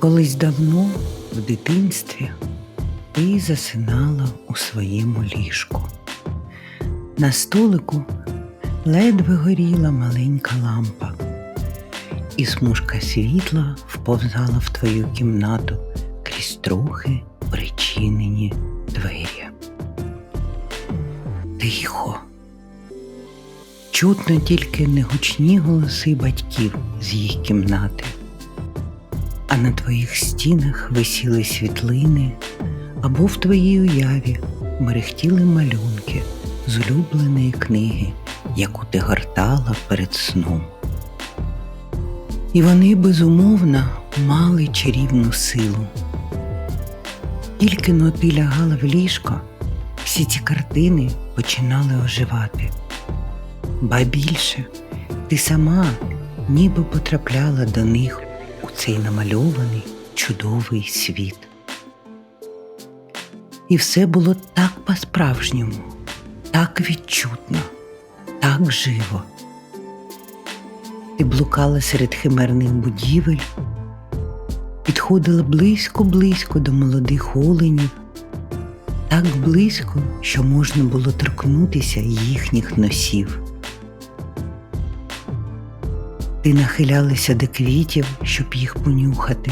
Колись давно, в дитинстві, ти засинала у своєму ліжку. На столику ледве горіла маленька лампа, і смужка світла вповзала в твою кімнату крізь трохи причинені двері. Тихо. Чутно тільки негучні голоси батьків з їх кімнати, а на твоїх стінах висіли світлини, або в твоїй уяві мерехтіли малюнки з улюбленої книги, яку ти гортала перед сном. І вони безумовно мали чарівну силу. Тільки но ти лягала в ліжко, всі ці картини починали оживати. Ба більше, ти сама ніби потрапляла до них у цей намальований чудовий світ. І все було так по-справжньому, так відчутно, так живо. Ти блукала серед химерних будівель, підходила близько-близько до молодих оленів, так близько, що можна було торкнутися їхніх носів. Ти нахилялася до квітів, щоб їх понюхати,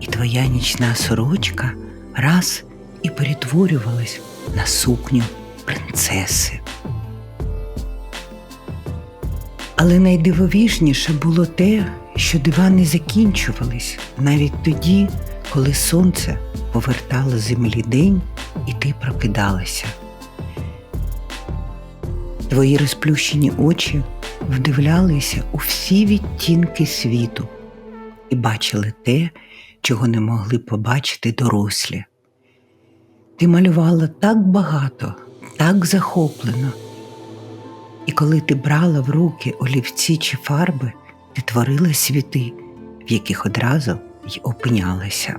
і твоя нічна сорочка раз і перетворювалась на сукню принцеси. Але найдивовижніше було те, що дива не закінчувались навіть тоді, коли сонце повертало землі день і ти прокидалася. Твої розплющені очі вдивлялися у всі відтінки світу і бачили те, чого не могли побачити дорослі. Ти малювала так багато, так захоплено, і коли ти брала в руки олівці чи фарби, ти творила світи, в яких одразу й опинялася.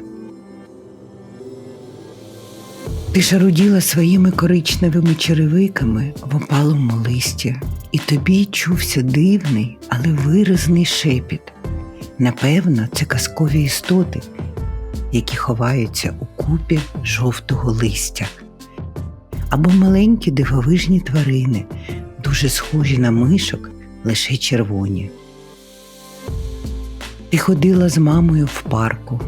Ти шаруділа своїми коричневими черевиками в опалому листі, і тобі чувся дивний, але виразний шепіт. Напевно, це казкові істоти, які ховаються у купі жовтого листя, або маленькі дивовижні тварини, дуже схожі на мишок, лише червоні. Ти ходила з мамою в парку,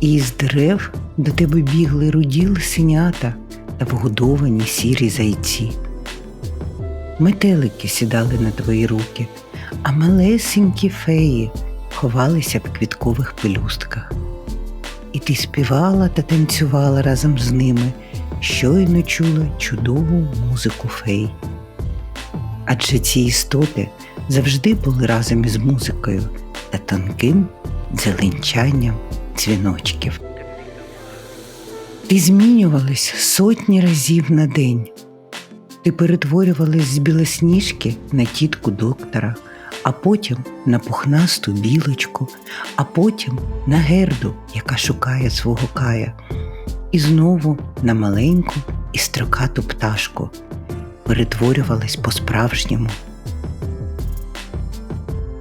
і із дерев до тебе бігли руді лисенята та вгодовані сірі зайці. Метелики сідали на твої руки, а малесенькі феї ховалися в квіткових пелюстках. І ти співала та танцювала разом з ними, щойно чула чудову музику фей. Адже ці істоти завжди були разом із музикою та тонким дзеленчанням дзвіночків. Ти змінювалась сотні разів на день. Ти перетворювалась з білосніжки на тітку доктора, а потім на пухнасту білочку, а потім на герду, яка шукає свого кая, і знову на маленьку і строкату пташку. Перетворювалась по-справжньому.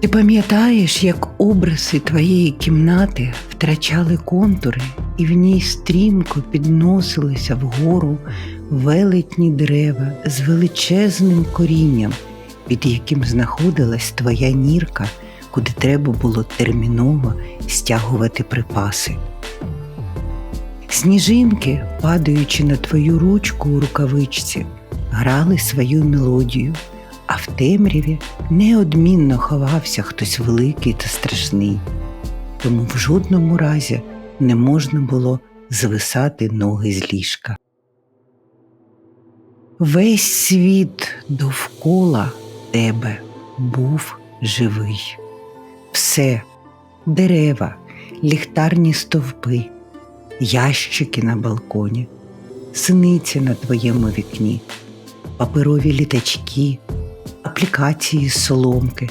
Ти пам'ятаєш, як обриси твоєї кімнати втрачали контури, і в ній стрімко підносилися вгору велетні дерева з величезним корінням, під яким знаходилась твоя нірка, куди треба було терміново стягувати припаси. Сніжинки, падаючи на твою ручку у рукавичці, грали свою мелодію а в темряві неодмінно ховався хтось великий та страшний, тому в жодному разі не можна було звисати ноги з ліжка. Весь світ довкола тебе був живий. Все дерева, ліхтарні стовпи, ящики на балконі, синиці на твоєму вікні, паперові літачки, аплікації соломки,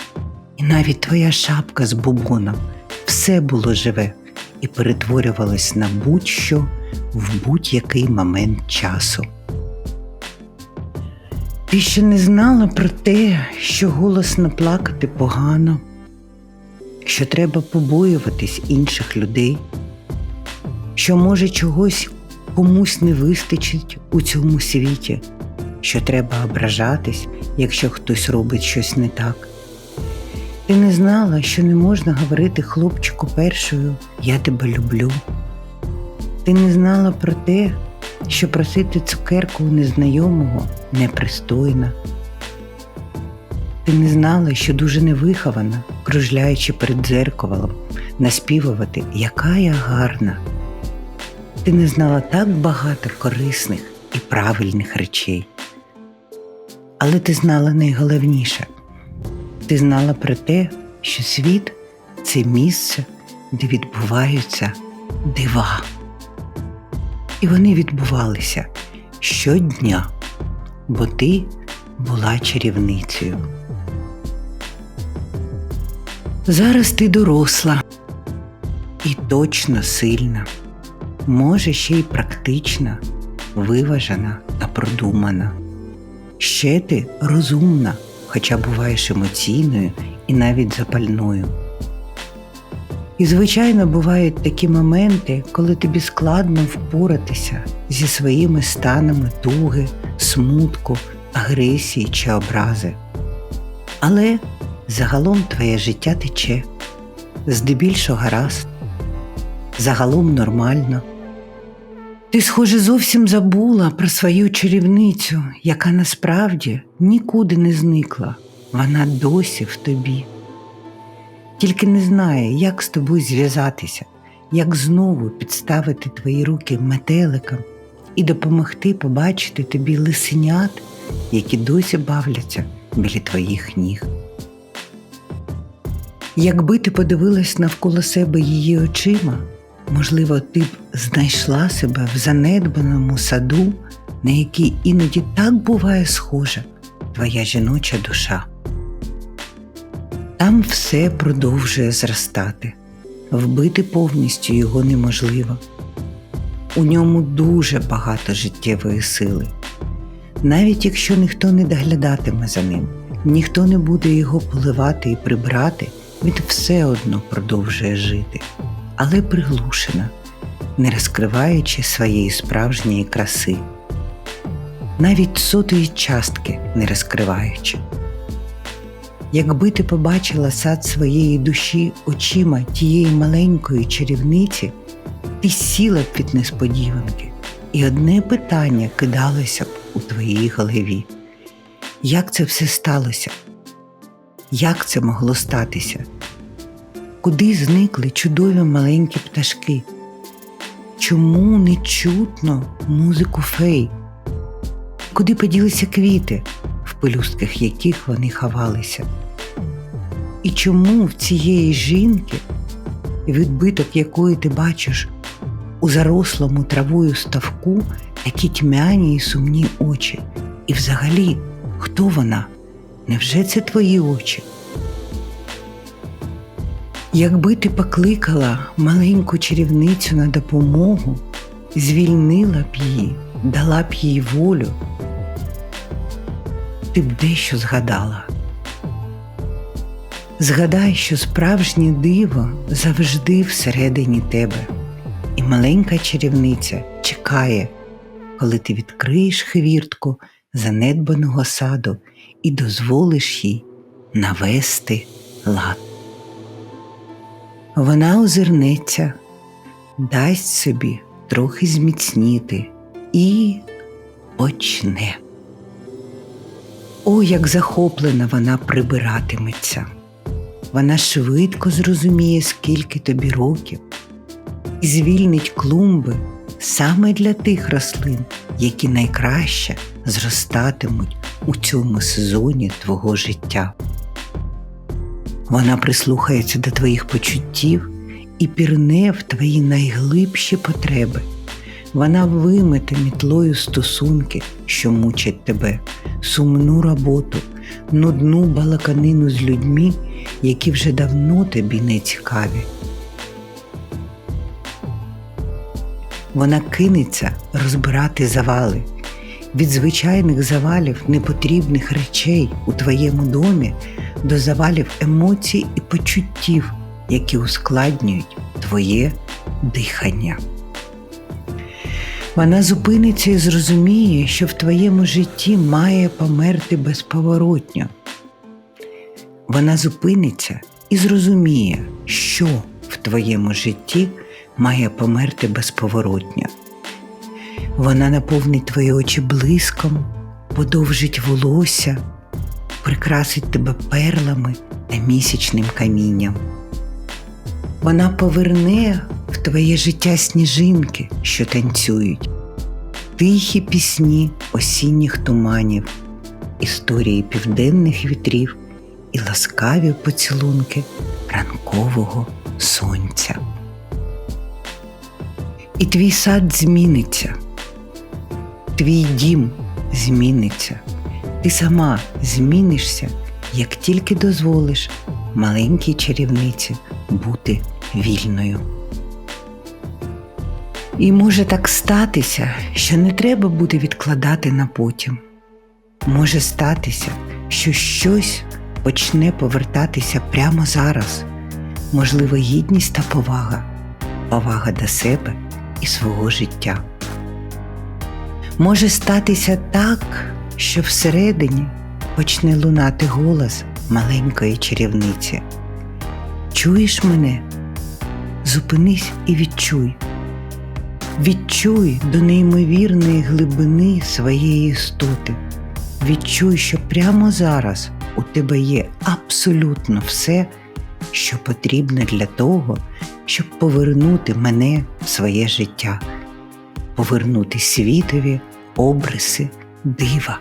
і навіть твоя шапка з бубоном все було живе і перетворювалось на будь-що в будь-який момент часу. Ти ще не знала про те, що голосно плакати погано, що треба побоюватись інших людей, що може чогось комусь не вистачить у цьому світі, що треба ображатись, якщо хтось робить щось не так. Ти не знала, що не можна говорити хлопчику першою Я тебе люблю. Ти не знала про те, що просити цукерку у незнайомого непристойно. Ти не знала, що дуже невихована, кружляючи перед дзеркалом, наспівувати, яка я гарна. Ти не знала так багато корисних і правильних речей. Але ти знала найголовніше ти знала про те, що світ це місце, де відбуваються дива. І вони відбувалися щодня, бо ти була чарівницею. Зараз ти доросла і точно сильна, може ще й практична, виважена та продумана. Ще ти розумна, хоча буваєш емоційною і навіть запальною. І, звичайно, бувають такі моменти, коли тобі складно впоратися зі своїми станами туги, смутку, агресії чи образи. Але загалом твоє життя тече, здебільшого гаразд, загалом нормально. Ти, схоже, зовсім забула про свою чарівницю, яка насправді нікуди не зникла, вона досі в тобі. Тільки не знає, як з тобою зв'язатися, як знову підставити твої руки метеликам і допомогти побачити тобі лисенят, які досі бавляться біля твоїх ніг. Якби ти подивилась навколо себе її очима, можливо, ти б знайшла себе в занедбаному саду, на який іноді так буває схожа твоя жіноча душа. Там все продовжує зростати, вбити повністю його неможливо. У ньому дуже багато життєвої сили. Навіть якщо ніхто не доглядатиме за ним, ніхто не буде його поливати і прибрати, він все одно продовжує жити, але приглушена, не розкриваючи своєї справжньої краси, навіть сотої частки не розкриваючи. Якби ти побачила сад своєї душі очима тієї маленької чарівниці, ти сіла б від несподіванки, і одне питання кидалося б у твоїй голові. Як це все сталося? Як це могло статися? Куди зникли чудові маленькі пташки? Чому не чутно музику фей? Куди поділися квіти, в пелюстках яких вони ховалися? І чому в цієї жінки, відбиток якої ти бачиш у зарослому травою ставку такі тьмяні і сумні очі? І взагалі, хто вона? Невже це твої очі? Якби ти покликала маленьку чарівницю на допомогу, звільнила б її, дала б їй волю, ти б дещо згадала. Згадай, що справжнє диво завжди всередині тебе, і маленька чарівниця чекає, коли ти відкриєш хвіртку занедбаного саду і дозволиш їй навести лад. Вона озирнеться, дасть собі трохи зміцніти і почне. О, як захоплена вона прибиратиметься. Вона швидко зрозуміє, скільки тобі років, і звільнить клумби саме для тих рослин, які найкраще зростатимуть у цьому сезоні твого життя. Вона прислухається до твоїх почуттів і пірне в твої найглибші потреби. Вона вимете мітлою стосунки, що мучать тебе, сумну роботу, нудну балаканину з людьми, які вже давно тобі не цікаві. Вона кинеться розбирати завали. Від звичайних завалів непотрібних речей у твоєму домі до завалів емоцій і почуттів, які ускладнюють твоє дихання. Вона зупиниться і зрозуміє, що в твоєму житті має померти безповоротньо. Вона зупиниться і зрозуміє, що в твоєму житті має померти безповоротньо. Вона наповнить твої очі блиском, подовжить волосся, прикрасить тебе перлами та місячним камінням. Вона поверне в твоє життя сніжинки, що танцюють, тихі пісні осінніх туманів, історії південних вітрів і ласкаві поцілунки ранкового сонця. І твій сад зміниться, твій дім зміниться, ти сама змінишся, як тільки дозволиш маленькій чарівниці бути вільною. І може так статися, що не треба буде відкладати на потім. Може статися, що щось почне повертатися прямо зараз, можливо, гідність та повага, повага до себе і свого життя. Може статися так, що всередині почне лунати голос маленької чарівниці. Чуєш мене? Зупинись і відчуй. Відчуй до неймовірної глибини своєї істоти. Відчуй, що прямо зараз у тебе є абсолютно все, що потрібно для того, щоб повернути мене в своє життя, повернути світові обриси дива.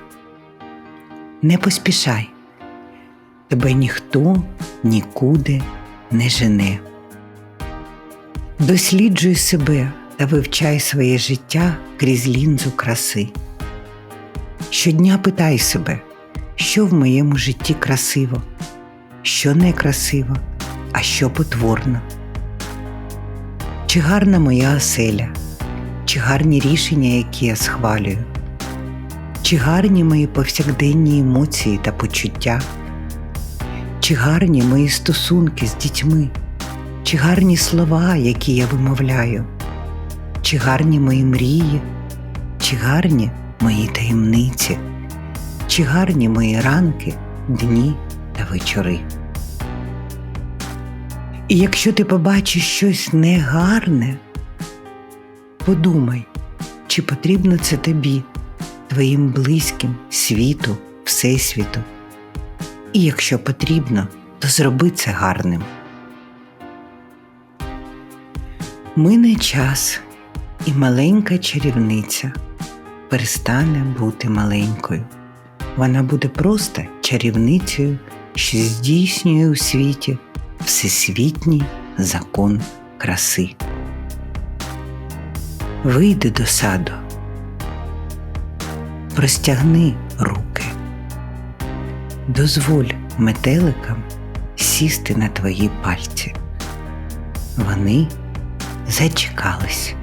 Не поспішай, тебе ніхто нікуди не жене. Досліджуй себе та вивчай своє життя крізь лінзу краси. Щодня питай себе, що в моєму житті красиво, що не красиво, а що потворно. Чи гарна моя оселя, чи гарні рішення, які я схвалюю, чи гарні мої повсякденні емоції та почуття, чи гарні мої стосунки з дітьми, чи гарні слова, які я вимовляю, чи гарні мої мрії, чи гарні мої таємниці, чи гарні мої ранки, дні та вечори. І якщо ти побачиш щось негарне, подумай, чи потрібно це тобі, твоїм близьким, світу, всесвіту. І якщо потрібно, то зроби це гарним. Мине час, і маленька чарівниця перестане бути маленькою. Вона буде просто чарівницею, що здійснює у світі всесвітній закон краси. Вийди до саду, простягни руки, дозволь метеликам сісти на твої пальці. Вони зачекались.